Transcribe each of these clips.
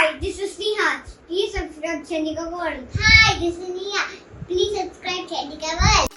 Hi, this is Neha. Please subscribe Chandika World. Hi, this is Neha. Please subscribe Chandika World.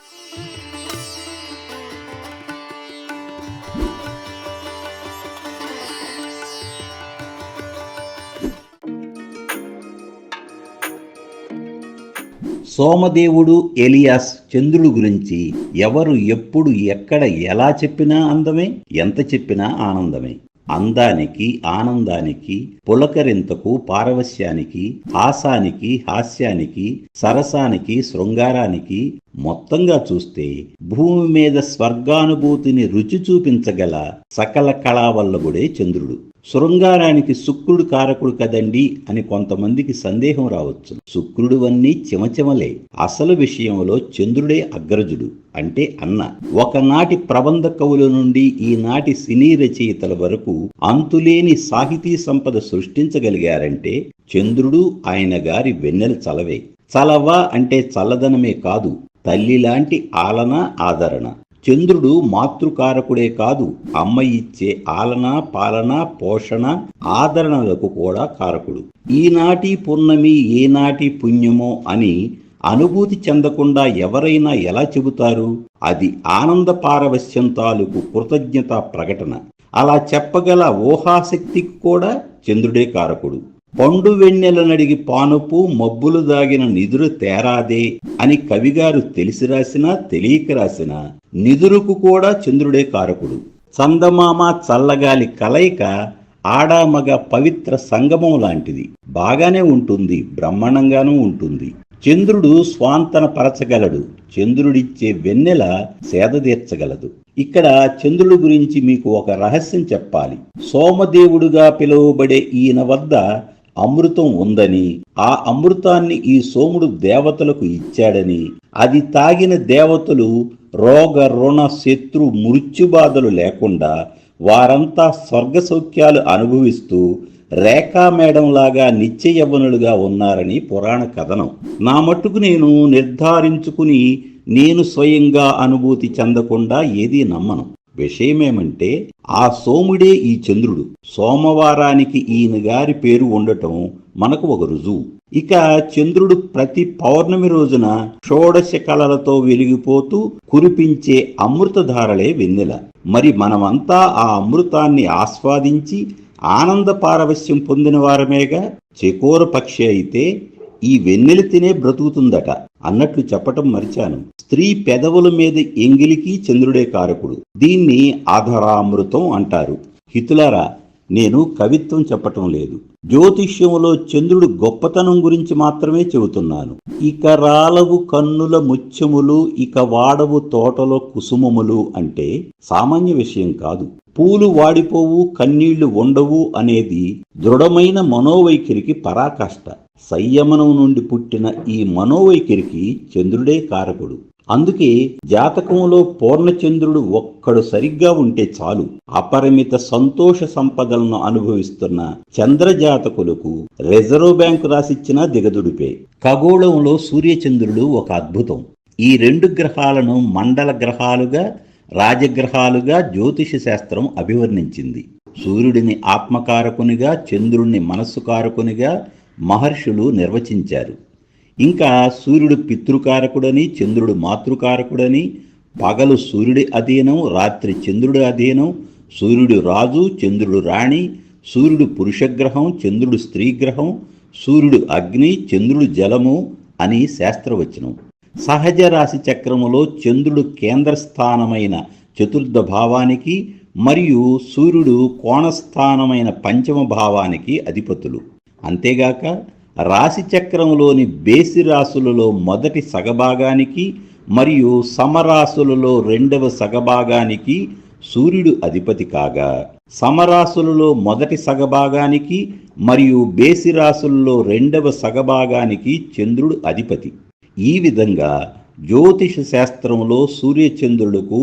సోమదేవుడు alias చంద్రుడు గురించి ఎవరు ఎప్పుడు ఎక్కడ ఎలా చెప్పినా అందమే ఎంత చెప్పినా ఆనందమే అందానికి ఆనందానికి పులకరింతకు పారవశ్యానికి హాసానికి హాస్యానికి సరసానికి శృంగారానికి మొత్తంగా చూస్తే భూమి మీద స్వర్గానుభూతిని రుచి చూపించగల సకల కళావల్లభుడే చంద్రుడు. శృంగారానికి శుక్రుడు కారకుడు కదండి అని కొంతమందికి సందేహం రావచ్చు. శుక్రుడువన్నీ చిమచిమలే. అసలు విషయంలో చంద్రుడే అగ్రజుడు అంటే అన్న. ఒకనాటి ప్రబంధ కవుల నుండి ఈనాటి సినీ రచయితల వరకు అంతులేని సాహితీ సంపద సృష్టించగలిగారంటే చంద్రుడు ఆయన గారి వెన్నెల చలవే. చలవ అంటే చల్లదనమే కాదు తల్లిలాంటి ఆలన ఆదరణ. చంద్రుడు మాతృకారకుడే కాదు. అమ్మ ఇచ్చే ఆలన పాలన పోషణ ఆదరణలకు కూడా కారకుడు. ఈనాటి పున్నమి ఏనాటి పుణ్యమో అని అనుభూతి చెందకుండా ఎవరైనా ఎలా చెబుతారు? అది ఆనంద పారవశ్యం తాలూకు కృతజ్ఞత ప్రకటన. అలా చెప్పగల ఊహాశక్తికి కూడా చంద్రుడే కారకుడు. పండు వెన్నెల నడిగి పానుపు మబ్బులు దాగిన నిదురు తేరాదే అని కవిగారు తెలిసి రాసినా తెలియక రాసినా నిదురుకు కూడా చంద్రుడే కారకుడు. చందమామ చల్లగాలి కలయిక ఆడామగ పవిత్ర సంగమం లాంటిది. బాగానే ఉంటుంది బ్రహ్మాండంగానూ ఉంటుంది. చంద్రుడు స్వాంతన పరచగలడు. చంద్రుడిచ్చే వెన్నెల సేదదీర్చగలదు ఇక్కడ చంద్రుడు గురించి మీకు ఒక రహస్యం చెప్పాలి. సోమదేవుడుగా పిలువబడే ఈయన వద్ద అమృతం ఉందని ఆ అమృతాన్ని ఈ సోముడు దేవతలకు ఇచ్చాడని. అది తాగిన దేవతలు రోగ రుణ శత్రు మృత్యుబాధలు లేకుండా వారంతా స్వర్గ సౌఖ్యాలు అనుభవిస్తూ రేఖా మేడం లాగా నిత్య యవ్వనులుగా ఉన్నారని పురాణ కథనం. నా మట్టుకు నేను నిర్ధారించుకుని నేను స్వయంగా అనుభూతి చెందకుండా ఏదీ నమ్మను. విషయమేమంటే ఆ సోముడే ఈ చంద్రుడు. సోమవారానికి ఈయన గారి పేరు ఉండటం మనకు ఒక రుజువు. ఇక చంద్రుడు ప్రతి పౌర్ణమి రోజున షోడశ కళలతో వెలిగిపోతూ కురిపించే అమృతధారలే వెన్నెల. మరి మనమంతా ఆ అమృతాన్ని ఆస్వాదించి ఆనంద పారవశ్యం పొందిన వారమేగా? చెకోర పక్షి అయితే ఈ వెన్నెల తినే బ్రతుకుతుందట అన్నట్లు చెప్పటం మరిచాను. స్త్రీ పెదవుల మీద ఎంగిలికి చంద్రుడే కారకుడు. దీన్ని ఆధారామృతం అంటారు. హితులారా నేను కవిత్వం చెప్పటం లేదు. జ్యోతిష్యంలో చంద్రుడు గొప్పతనం గురించి మాత్రమే చెబుతున్నాను. ఇక రాలవు కన్నుల ముత్యములు ఇక వాడవు తోటలో కుసుమములు అంటే సామాన్య విషయం కాదు. పూలు వాడిపోవు కన్నీళ్ళు ఉండవు అనేది దృఢమైన మనోవైఖరికి పరాకాష్ట. సంయమనం నుండి పుట్టిన ఈ మనోవైఖరికి చంద్రుడే కారకుడు. అందుకే జాతకంలో పూర్ణచంద్రుడు ఒక్కడు సరిగ్గా ఉంటే చాలు. అపరిమిత సంతోష సంపదలను అనుభవిస్తున్న చంద్ర జాతకులకు రిజర్వ్ బ్యాంకు రాసిచ్చిన దిగదుడిపే. ఖగోళంలో సూర్యచంద్రుడు ఒక అద్భుతం. ఈ రెండు గ్రహాలను మండల గ్రహాలుగా రాజగ్రహాలుగా జ్యోతిష శాస్త్రం అభివర్ణించింది. సూర్యుడిని ఆత్మకారకునిగా చంద్రుణ్ణి మనస్సుకారకునిగా మహర్షులు నిర్వచించారు. ఇంకా సూర్యుడు పితృకారకుడని చంద్రుడు మాతృకారకుడని పగలు సూర్యుడి అధీనం రాత్రి చంద్రుడి అధీనం సూర్యుడు రాజు చంద్రుడు రాణి సూర్యుడు పురుషగ్రహం చంద్రుడు స్త్రీగ్రహం సూర్యుడు అగ్ని చంద్రుడు జలము అని శాస్త్రవచనం. సహజ రాశి చక్రములో చంద్రుడు కేంద్రస్థానమైన చతుర్థ భావానికి మరియు సూర్యుడు కోణస్థానమైన పంచమ భావానికి అధిపతులు. అంతేగాక రాశి చక్రంలోని బేసి రాశులలో మొదటి సగభాగానికి మరియు సమరాశులలో రెండవ సగభాగానికి సూర్యుడు అధిపతి కాగా. సమరాశులలో మొదటి సగభాగానికి మరియు బేసి రాశులలో రెండవ సగభాగానికి చంద్రుడు అధిపతి. ఈ విధంగా జ్యోతిష శాస్త్రంలో సూర్యచంద్రులకు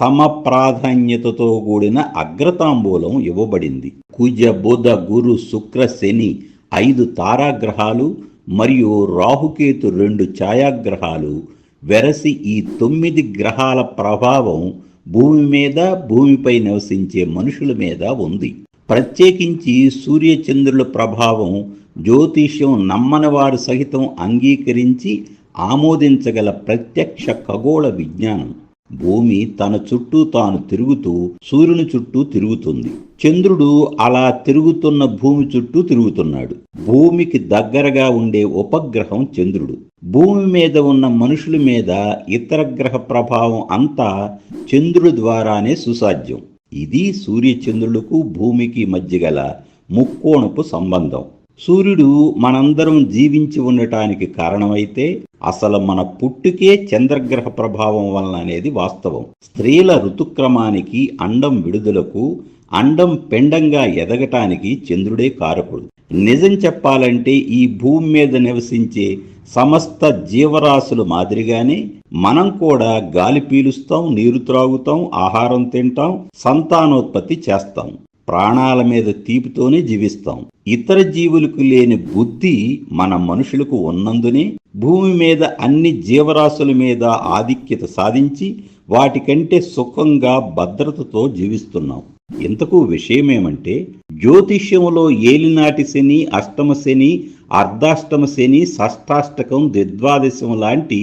సమప్రాధాన్యతతో కూడిన అగ్రతాంబూలం ఇవ్వబడింది. కుజ బుధ గురు శుక్ర శని ఐదు తారాగ్రహాలు మరియు రాహుకేతు రెండు ఛాయాగ్రహాలు. వెరసి ఈ తొమ్మిది గ్రహాల ప్రభావం భూమి మీద భూమిపై నివసించే మనుషుల మీద ఉంది. ప్రత్యేకించి సూర్యచంద్రుల ప్రభావం జ్యోతిష్యం నమ్మని వారు సహితం అంగీకరించి ఆమోదించగల ప్రత్యక్ష ఖగోళ విజ్ఞానం. భూమి తన చుట్టూ తాను తిరుగుతూ సూర్యుని చుట్టూ తిరుగుతుంది. చంద్రుడు అలా తిరుగుతున్న భూమి చుట్టూ తిరుగుతున్నాడు. భూమికి దగ్గరగా ఉండే ఉపగ్రహం చంద్రుడు. భూమి మీద ఉన్న మనుషుల మీద ఇతర గ్రహ ప్రభావం అంతా చంద్రుడి ద్వారానే సుసాధ్యం. ఇది సూర్యచంద్రులకు భూమికి మధ్య గల ముక్కోణపు సంబంధం. సూర్యుడు మనందరం జీవించి ఉండటానికి కారణమైతే అసలు మన పుట్టుకే చంద్రగ్రహ ప్రభావం వలన అనేది వాస్తవం. స్త్రీల ఋతుక్రమానికి అండం విడుదలకు అండం పెండంగా ఎదగటానికి చంద్రుడే కారకుడు. నిజం చెప్పాలంటే ఈ భూమి మీద నివసించే సమస్త జీవరాశులు మాదిరిగానే మనం కూడా గాలి పీలుస్తాం నీరు త్రాగుతాం ఆహారం తింటాం సంతానోత్పత్తి చేస్తాం. ప్రాణాల మీద తీపితోనే జీవిస్తాం. ఇతర జీవులకు లేని బుద్ధి మన మనుషులకు ఉన్నందునే భూమి మీద అన్ని జీవరాశుల మీద ఆధిక్యత సాధించి వాటికంటే సుఖంగా భద్రతతో జీవిస్తున్నాం. ఇంతకు విషయమేమంటే జ్యోతిష్యములో ఏలినాటి శని అష్టమ శని అర్ధాష్టమ శని షష్టాష్టకం ద్విద్వాదశం లాంటి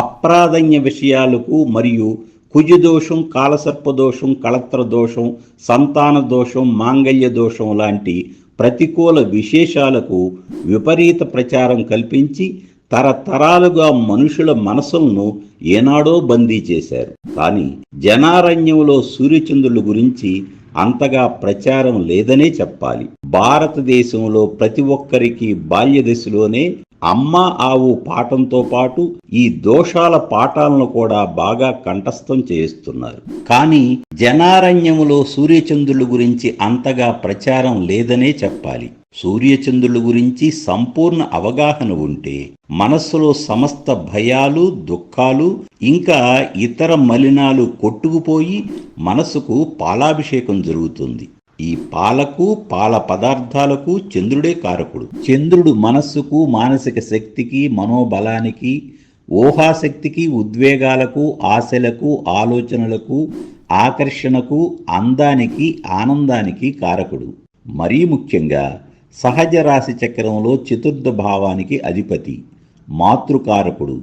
అప్రాధాన్య విషయాలకు మరియు కుజదోషం కాలసర్పదోషం కళత్ర దోషం సంతాన దోషం మాంగళ్య దోషం లాంటి ప్రతికూల విశేషాలకు విపరీత ప్రచారం కల్పించి తరతరాలుగా మనుషుల మనసులను ఏనాడో బందీ చేశారు. కానీ జనారణ్యంలో సూర్యచంద్రుల గురించి అంతగా ప్రచారం లేదనే చెప్పాలి. భారతదేశంలో ప్రతి ఒక్కరికి బాల్య దశలోనే అమ్మ ఆవు పాఠంతో పాటు ఈ దోషాల పాఠాలను కూడా బాగా కంఠస్థం చేయిస్తున్నారు. కానీ జనారణ్యములో సూర్యచంద్రుల గురించి అంతగా ప్రచారం లేదనే చెప్పాలి. సూర్యచంద్రుల గురించి సంపూర్ణ అవగాహన ఉంటే మనస్సులో సమస్త భయాలు దుఃఖాలు ఇంకా ఇతర మలినాలు కొట్టుకుపోయి మనసుకు పాలాభిషేకం జరుగుతుంది. ఈ పాలకు పాల పదార్థాలకు చంద్రుడే కారకుడు. చంద్రుడు మనస్సుకు మానసిక శక్తికి మనోబలానికి ఊహాశక్తికి ఉద్వేగాలకు ఆశలకు ఆలోచనలకు ఆకర్షణకు అందానికి ఆనందానికి కారకుడు. మరీ ముఖ్యంగా సహజ రాశి చక్రంలో చతుర్థ భావానికి అధిపతి మాతృకారకుడు.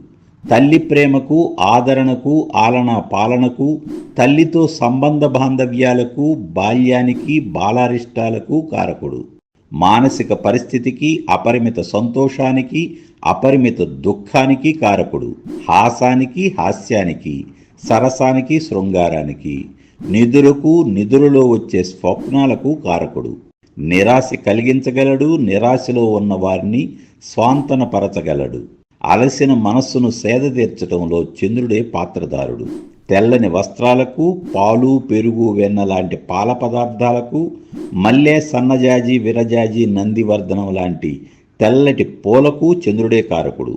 తల్లి ప్రేమకు ఆదరణకు ఆలన పాలనకు తల్లితో సంబంధ బాంధవ్యాలకు బాల్యానికి బాలారిష్టాలకు కారకుడు. మానసిక పరిస్థితికి అపరిమిత సంతోషానికి అపరిమిత దుఃఖానికి కారకుడు. హాసానికి హాస్యానికి సరసానికి శృంగారానికి నిధులకు నిధులలో వచ్చే స్వప్నాలకు కారకుడు. నిరాశ కలిగించగలడు నిరాశలో ఉన్న వారిని స్వాంతనపరచగలడు. అలసిన మనస్సును సేద తీర్చడంలో చంద్రుడే పాత్రదారుడు తెల్లని వస్త్రాలకు పాలు పెరుగు వెన్న లాంటి పాల పదార్థాలకు మల్లె సన్నజాజి విరజాజి నందివర్ధనం లాంటి తెల్లటి పూలకు చంద్రుడే కారకుడు.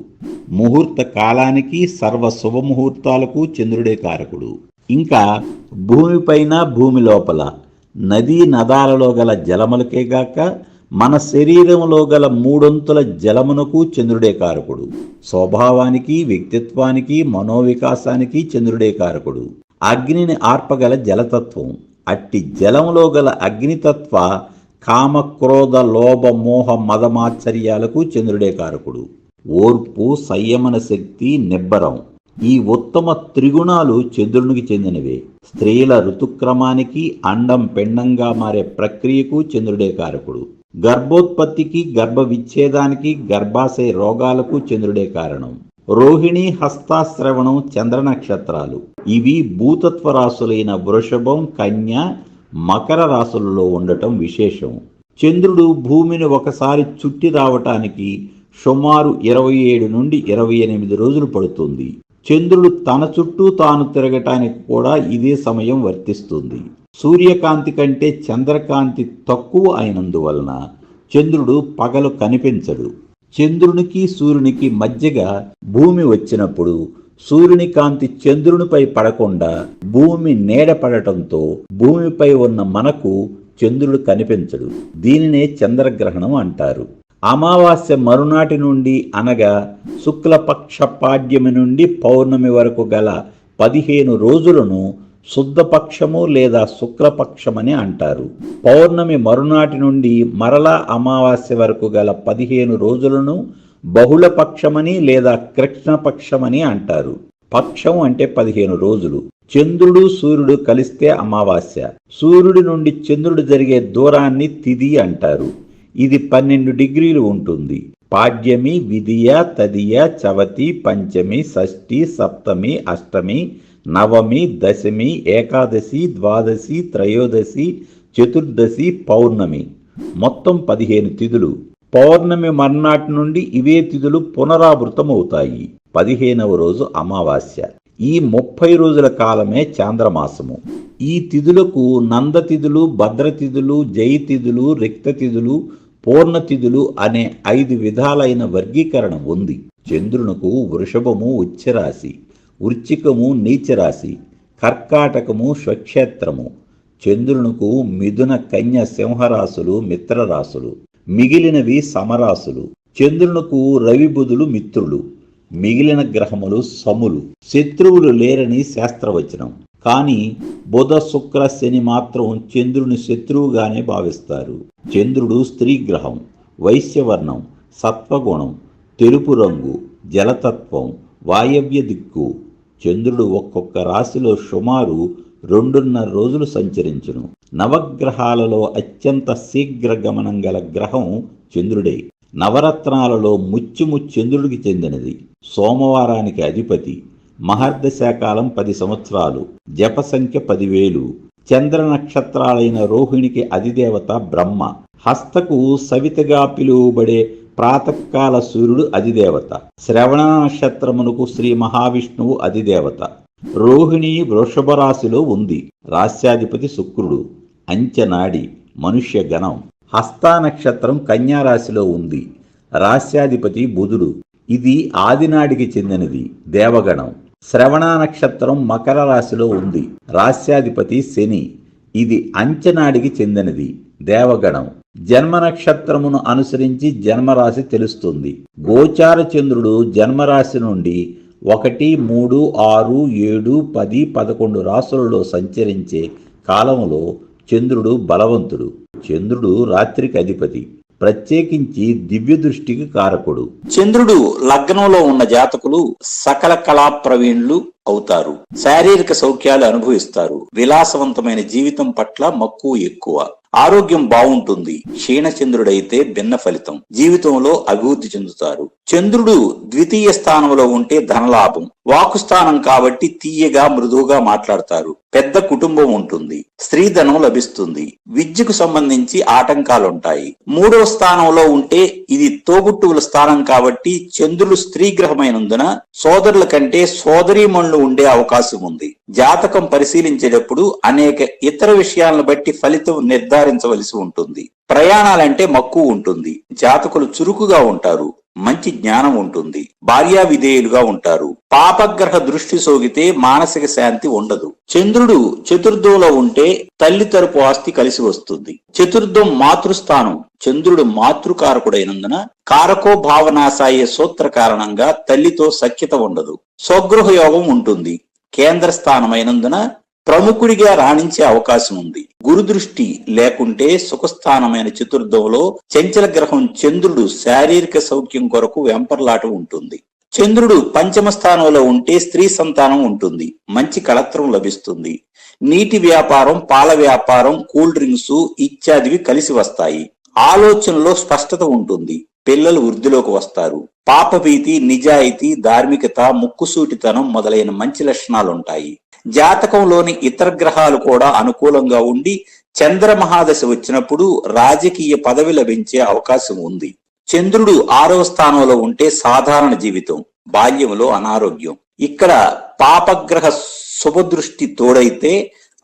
ముహూర్త కాలానికి సర్వ శుభముహూర్తాలకు చంద్రుడే కారకుడు. ఇంకా భూమిపైన భూమి లోపల నదీ నదాలలో గల జలములకే గాక మన శరీరంలో గల మూడొంతుల జలమునకు చంద్రుడే కారకుడు. స్వభావానికి వ్యక్తిత్వానికి మనోవికాసానికి చంద్రుడే కారకుడు. అగ్నిని ఆర్పగల జలతత్వం. అట్టి జలంలో గల అగ్నితత్వ కామ క్రోధ లోభ మోహ మదమాశ్చర్యాలకు చంద్రుడే కారకుడు. ఓర్పు సంయమన శక్తి నిబ్బరం. ఈ ఉత్తమ త్రిగుణాలు చంద్రునికి చెందినవే. స్త్రీల ఋతుక్రమానికి అండం పెండంగా మారే ప్రక్రియకు చంద్రుడే కారకుడు. గర్భోత్పత్తికి గర్భ విచ్ఛేదానికి గర్భాశయ రోగాలకు చంద్రుడే కారణం. రోహిణి హస్తాశ్రవణం చంద్ర నక్షత్రాలు. ఇవి భూతత్వ రాశులైన వృషభం కన్య మకర రాశులలో ఉండటం విశేషం. చంద్రుడు భూమిని ఒకసారి చుట్టి రావటానికి సుమారు ఇరవై ఏడు నుండి ఇరవై ఎనిమిది రోజులు పడుతుంది. చంద్రుడు తన చుట్టూ తాను తిరగటానికి కూడా ఇదే సమయం వర్తిస్తుంది. సూర్యకాంతి కంటే చంద్రకాంతి తక్కువ అయినందువలన చంద్రుడు పగలు కనిపించడు. చంద్రునికి సూర్యునికి మధ్యగా భూమి వచ్చినప్పుడు సూర్యుని కాంతి చంద్రునిపై పడకుండా భూమి నీడ పడటంతో భూమిపై ఉన్న మనకు చంద్రుడు కనిపించడు. దీనినే చంద్రగ్రహణం అంటారు. అమావాస్య మరునాటి నుండి అనగా శుక్లపక్ష పాడ్యమి నుండి పౌర్ణమి వరకు గల పదిహేను రోజులను శుద్ధపక్షము లేదా శుక్లపక్షమని అంటారు. పౌర్ణమి మరునాటి నుండి మరలా అమావాస్య వరకు గల పదిహేను రోజులను బహుళపక్షమని లేదా కృష్ణపక్షమని అంటారు. పక్షం అంటే పదిహేను రోజులు. చంద్రుడు సూర్యుడు కలిస్తే అమావాస్య. సూర్యుడి నుండి చంద్రుడు జరిగే దూరాన్ని తిది అంటారు. ఇది పన్నెండు డిగ్రీలు ఉంటుంది. పాడ్యమి విధియ తదియ చవతి పంచమి షష్ఠి సప్తమి అష్టమి నవమి దశమి ఏకాదశి ద్వాదశి త్రయోదశి చతుర్దశి పౌర్ణమి. మొత్తం పదిహేను తిథులు. పౌర్ణమి మర్నాటి నుండి ఇవే తిథులు పునరావృతమవుతాయి. పదిహేనవ రోజు అమావాస్య. ఈ ముప్పై రోజుల కాలమే చాంద్రమాసము. ఈ తిథులకు నందతిథులు భద్రతిథులు జయతిథులు రిక్తతిథులు పూర్ణతిథులు అనే ఐదు విధాలైన వర్గీకరణ ఉంది. చంద్రునకు వృషభము ఉచ్చరాశి. వృచ్చికము నీచరాశి కర్కాటకము స్వక్షేత్రము చంద్రునకు మిథున కన్య సింహరాశులు మిత్రరాశులు మిగిలినవి సమరాశులు చంద్రునకు రవిబుధులు మిత్రులు మిగిలిన గ్రహములు సములు శత్రువులు లేరని శాస్త్రవచనం. కానీ బుధ శుక్ర శని మాత్రం చంద్రుని శత్రువుగానే భావిస్తారు. చంద్రుడు స్త్రీ గ్రహం వైశ్యవర్ణం సత్వగుణం తెలుపు రంగు జలతత్వం వాయవ్య దిక్కు చంద్రుడు ఒక్కొక్క రాశిలో సుమారు రెండున్నర రోజులు సంచరించును. నవగ్రహాలలో అత్యంత శీఘ్ర గమనం గల గ్రహం చంద్రుడే. నవరత్నాలలో ముత్యము చంద్రుడికి చెందినది. సోమవారానికి అధిపతి. మహర్దశాకాలం పది సంవత్సరాలు. జప సంఖ్య పదివేలు. చంద్ర నక్షత్రాలైన రోహిణికి అధిదేవత బ్రహ్మ. హస్తకు సవితగా పిలువబడే ప్రాతకాల సూర్యుడు అధిదేవత. శ్రవణ నక్షత్రమునకు శ్రీ మహావిష్ణువు అధిదేవత. రోహిణి వృషభ రాశిలో ఉంది. రాస్యాధిపతి శుక్రుడు. అంచెనాడి మనుష్య గణం. హస్తా నక్షత్రం కన్యారాశిలో ఉంది. రాస్యాధిపతి బుధుడు. ఇది ఆదినాడికి చెందినది. దేవగణం. శ్రవణ నక్షత్రం మకర రాశిలో ఉంది. రాస్యాధిపతి శని. ఇది అంచనాడికి చెందినది. దేవగణం. జన్మ నక్షత్రమును అనుసరించి జన్మరాశి తెలుస్తుంది. గోచార చంద్రుడు జన్మరాశి నుండి ఒకటి మూడు ఆరు ఏడు పది పదకొండు రాసులలో సంచరించే కాలములో చంద్రుడు బలవంతుడు. చంద్రుడు రాత్రికి అధిపతి. ప్రత్యేకించి దివ్య దృష్టికి కారకుడు. చంద్రుడు లగ్నంలో ఉన్న జాతకులు సకల కళా ప్రవీణులు అవుతారు. శారీరక సౌఖ్యాలు అనుభవిస్తారు. విలాసవంతమైన జీవితం పట్ల మక్కువ ఎక్కువ. ఆరోగ్యం బాగుంటుంది. క్షీణచంద్రుడైతే భిన్న ఫలితం. జీవితంలో అభివృద్ధి చెందుతారు. చంద్రుడు ద్వితీయ స్థానంలో ఉంటే ధనలాభం. వాకు స్థానం కాబట్టి తీయగా మృదువుగా మాట్లాడతారు. పెద్ద కుటుంబం ఉంటుంది. స్త్రీధనం లభిస్తుంది. విద్యకు సంబంధించి ఆటంకాలుంటాయి. మూడవ స్థానంలో ఉంటే ఇది తోబుట్టువుల స్థానం కాబట్టి చంద్రుడు స్త్రీ గ్రహమైనందున సోదరుల కంటే సోదరీమణులు ఉండే అవకాశం ఉంది. జాతకం పరిశీలించేటప్పుడు అనేక ఇతర విషయాలను బట్టి ఫలితం నిర్ధారించవలసి ఉంటుంది. ప్రయాణాలంటే మక్కువ ఉంటుంది. జాతకులు చురుకుగా ఉంటారు. మంచి జ్ఞానం ఉంటుంది. భార్యా విధేయులుగా ఉంటారు. పాపగ్రహ దృష్టి సోకితే మానసిక శాంతి ఉండదు. చంద్రుడు చతుర్థంలో ఉంటే తల్లి తరపు ఆస్తి కలిసి వస్తుంది. చతుర్థం మాతృస్థానం. చంద్రుడు మాతృకారకుడైనందున కారకో భావనాశాయ సూత్ర కారణంగా తల్లితో సఖ్యత ఉండదు. స్వగృహ యోగం ఉంటుంది. కేంద్ర స్థానమైనందున ప్రముఖుడిగా రాణించే అవకాశం ఉంది. గురు దృష్టి లేకుంటే సుఖస్థానమైన చతుర్థంలో చంచల గ్రహం చంద్రుడు శారీరక సౌఖ్యం కొరకు వెంపర్లాట ఉంటుంది. చంద్రుడు పంచమ స్థానంలో ఉంటే స్త్రీ సంతానం ఉంటుంది. మంచి కళత్రం లభిస్తుంది. నీటి వ్యాపారం పాల వ్యాపారం కూల్ డ్రింక్స్ ఇత్యాదివి కలిసి వస్తాయి. ఆలోచనలో స్పష్టత ఉంటుంది. పిల్లలు వృద్ధిలోకి వస్తారు. పాపభీతి నిజాయితీ ధార్మికత ముక్కుసూటితనం మొదలైన మంచి లక్షణాలుంటాయి. జాతకంలోని ఇతర గ్రహాలు కూడా అనుకూలంగా ఉండి చంద్ర మహాదశ వచ్చినప్పుడు రాజకీయ పదవి లభించే అవకాశం ఉంది. చంద్రుడు ఆరవ స్థానంలో ఉంటే సాధారణ జీవితం బాల్యంలో అనారోగ్యం. ఇక్కడ పాపగ్రహ శుభదృష్టి తోడైతే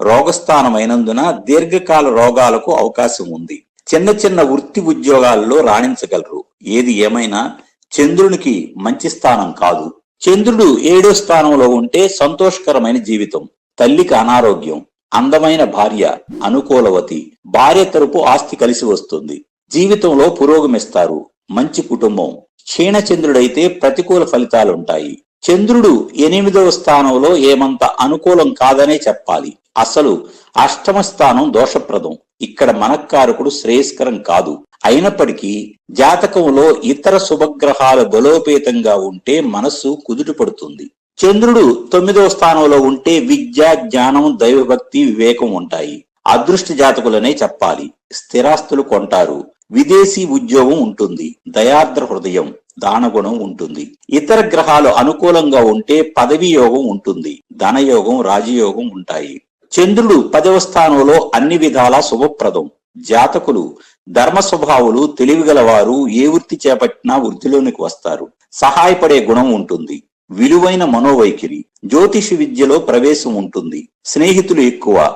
రోగస్థానమైనందున దీర్ఘకాల రోగాలకు అవకాశం ఉంది. చిన్న చిన్న వృత్తి ఉద్యోగాల్లో రాణించగలరు. ఏది ఏమైనా చంద్రునికి మంచి స్థానం కాదు. చంద్రుడు ఏడో స్థానంలో ఉంటే సంతోషకరమైన జీవితం తల్లికి అనారోగ్యం అందమైన భార్య అనుకూలవతి భార్య తరపు ఆస్తి కలిసి వస్తుంది. జీవితంలో పురోగమిస్తారు. మంచి కుటుంబం. క్షీణచంద్రుడైతే ప్రతికూల ఫలితాలుంటాయి. చంద్రుడు ఎనిమిదవ స్థానంలో ఏమంత అనుకూలం కాదనే చెప్పాలి. అసలు అష్టమ స్థానం దోషప్రదం. ఇక్కడ మనక్కారకుడు శ్రేయస్కరం కాదు. అయినప్పటికీ జాతకంలో ఇతర శుభగ్రహాలు బలోపేతంగా ఉంటే మనస్సు కుదుట పడుతుంది. చంద్రుడు తొమ్మిదవ స్థానంలో ఉంటే విద్య జ్ఞానం దైవభక్తి వివేకం ఉంటాయి. అదృష్ట జాతకులనే చెప్పాలి. స్థిరాస్తులు కొంటారు. విదేశీ ఉద్యోగం ఉంటుంది. దయార్ద్ర హృదయం దానగుణం ఉంటుంది. ఇతర గ్రహాలు అనుకూలంగా ఉంటే పదవి యోగం ఉంటుంది. ధనయోగం రాజయోగం ఉంటాయి. చంద్రుడు పదవ స్థానంలో అన్ని విధాలా శుభప్రదం. జాతకులు ధర్మ స్వభావులు తెలివిగలవారు ఏ వృత్తి చేపట్టినా వృత్తిలోనికి వస్తారు. సహాయపడే గుణం ఉంటుంది. విలువైన మనోవైఖరి జ్యోతిష విద్యలో ప్రవేశం ఉంటుంది. స్నేహితులు ఎక్కువ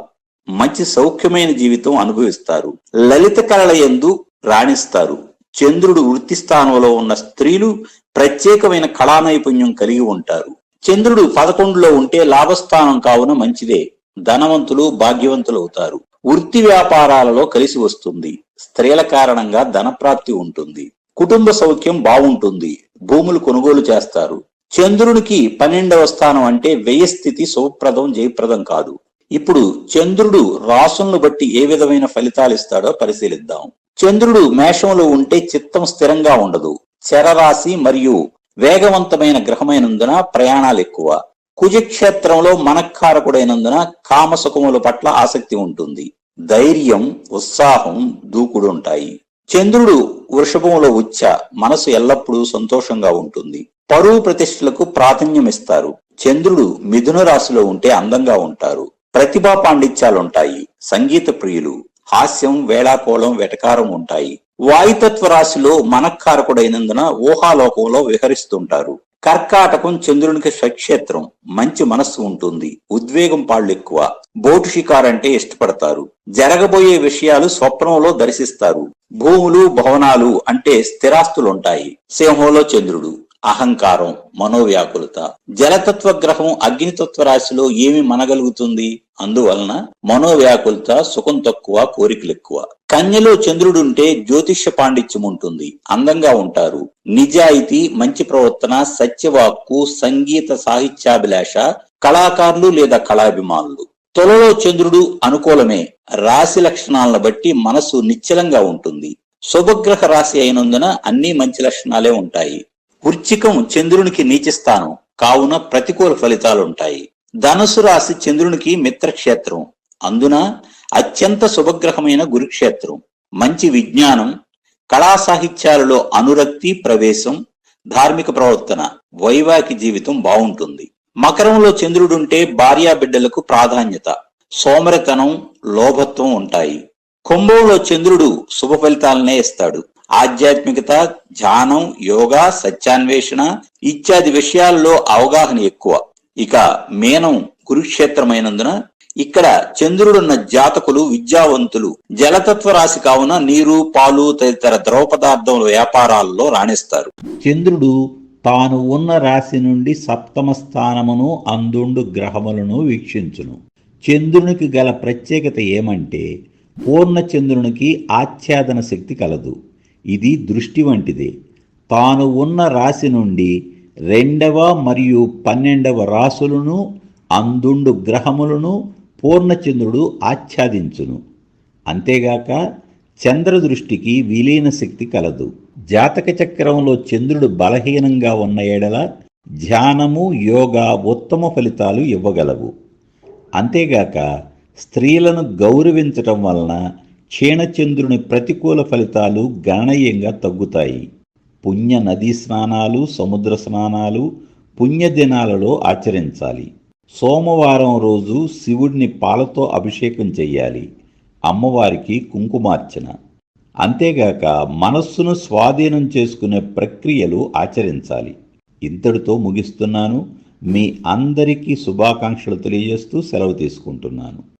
మంచి సౌఖ్యమైన జీవితం అనుభవిస్తారు. లలిత కళల ఎందు రాణిస్తారు. చంద్రుడు వృత్తి స్థానంలో ఉన్న స్త్రీలు ప్రత్యేకమైన కళా నైపుణ్యం కలిగి ఉంటారు. చంద్రుడు పదకొండులో ఉంటే లాభస్థానం కావున మంచిదే. ధనవంతులు భాగ్యవంతులు అవుతారు. వృత్తి వ్యాపారాలలో కలిసి వస్తుంది. స్త్రీల కారణంగా ధనప్రాప్తి ఉంటుంది. కుటుంబ సౌఖ్యం బాగుంటుంది. భూములు కొనుగోలు చేస్తారు. చంద్రునికి పన్నెండవ స్థానం అంటే వ్యయ స్థితి శుభప్రదం జయప్రదం కాదు. ఇప్పుడు చంద్రుడు రాసులను బట్టి ఏ విధమైన ఫలితాలు ఇస్తాడో పరిశీలిద్దాం. చంద్రుడు మేషంలో ఉంటే చిత్తం స్థిరంగా ఉండదు. చరరాశి మరియు వేగవంతమైన గ్రహమైనందున ప్రయాణాలు ఎక్కువ. కుజక్షేత్రంలో మనఃకారకుడైనందున కామసుఖముల పట్ల ఆసక్తి ఉంటుంది. ధైర్యం ఉత్సాహం దూకుడు ఉంటాయి చంద్రుడు వృషభములో ఉచ్చ మనసు ఎల్లప్పుడూ సంతోషంగా ఉంటుంది. పరువు ప్రతిష్టలకు ప్రాధాన్యం ఇస్తారు చంద్రుడు మిథున రాశిలో ఉంటే అందంగా ఉంటారు. ప్రతిభా పాండిత్యాలుంటాయి. సంగీత ప్రియులు హాస్యం వేళాకోళం వెటకారం ఉంటాయి. వాయుతత్వ రాశిలో మనఃకారకుడైనందున ఊహాలోకంలో విహరిస్తుంటారు. కర్కాటకం చంద్రునికి స్వక్షేత్రం మంచి మనస్సు ఉంటుంది ఉద్వేగం పాళ్ళు ఎక్కువ బోటు షికారంటే ఇష్టపడతారు. జరగబోయే విషయాలు స్వప్నంలో దర్శిస్తారు. భూములు భవనాలు అంటే స్థిరాస్తులుంటాయి. సింహంలో చంద్రుడు. అహంకారం మనోవ్యాకులత. జలతత్వ గ్రహం అగ్నితత్వ రాశిలో ఏమి మనగలుగుతుంది? అందువలన మనోవ్యాకులత సుఖం తక్కువ కోరికలు ఎక్కువ. కన్యలో చంద్రుడుంటే జ్యోతిష్య పాండిత్యం ఉంటుంది అందంగా ఉంటారు. నిజాయితీ మంచి ప్రవర్తన సత్యవాక్కు సంగీత సాహిత్యాభిలాష కళాకారులు లేదా కళాభిమానులు. తొలలో చంద్రుడు అనుకూలమే రాశి లక్షణాలను బట్టి మనసు నిశ్చలంగా ఉంటుంది. శుభగ్రహ రాశి అయినందున అన్ని మంచి లక్షణాలే ఉంటాయి. వృచ్చికం చంద్రునికి నీచస్థానం కావున ప్రతికూల ఫలితాలుంటాయి. ధనుసు రాశి చంద్రునికి మిత్రక్షేత్రం. అందున అత్యంత శుభగ్రహమైన గురుక్షేత్రం. మంచి విజ్ఞానం కళా సాహిత్యాలలో అనురక్తి ప్రవేశం ధార్మిక ప్రవర్తన వైవాహిక జీవితం బాగుంటుంది మకరంలో చంద్రుడుంటే భార్యా బిడ్డలకు ప్రాధాన్యత సోమరతనం లోభత్వం ఉంటాయి. కుంభంలో చంద్రుడు శుభ ఫలితాలనే ఇస్తాడు. ఆధ్యాత్మికత ధ్యానం యోగా సత్యాన్వేషణ ఇత్యాది విషయాల్లో అవగాహన ఎక్కువ. ఇక మేనం కురుక్షేత్రమైనందున ఇక్కడ చంద్రుడున్న జాతకులు విద్యావంతులు జలతత్వ రాశి కావున నీరు పాలు తదితర ద్రవ పదార్థముల వ్యాపారాల్లో రాణిస్తారు. చంద్రుడు తాను ఉన్న రాశి నుండి సప్తమ స్థానమును అందుండు గ్రహములను వీక్షించును. చంద్రునికి గల ప్రత్యేకత ఏమంటే పూర్ణ చంద్రునికి ఆచ్ఛాదన శక్తి కలదు. ఇది దృష్టి వంటిదే. తాను ఉన్న రాశి నుండి రెండవ మరియు పన్నెండవ రాసులను అందుండు గ్రహములను పూర్ణచంద్రుడు ఆచ్ఛాదించును. అంతేగాక చంద్రదృష్టికి విలీన శక్తి కలదు. జాతక చక్రంలో చంద్రుడు బలహీనంగా ఉన్న ఎడల ధ్యానము యోగా ఉత్తమ ఫలితాలు ఇవ్వగలవు. అంతేగాక స్త్రీలను గౌరవించటం వలన క్షీణచంద్రుని ప్రతికూల ఫలితాలు గణనీయంగా తగ్గుతాయి. పుణ్య నదీ స్నానాలు సముద్ర స్నానాలు పుణ్యదినాలలో ఆచరించాలి. సోమవారం రోజు శివుడిని పాలతో అభిషేకం చెయ్యాలి. అమ్మవారికి కుంకుమార్చన. అంతేగాక మనస్సును స్వాధీనం చేసుకునే ప్రక్రియలు ఆచరించాలి. ఇంతటితో ముగిస్తున్నాను. మీ అందరికీ శుభాకాంక్షలు తెలియజేస్తూ సెలవు తీసుకుంటున్నాను.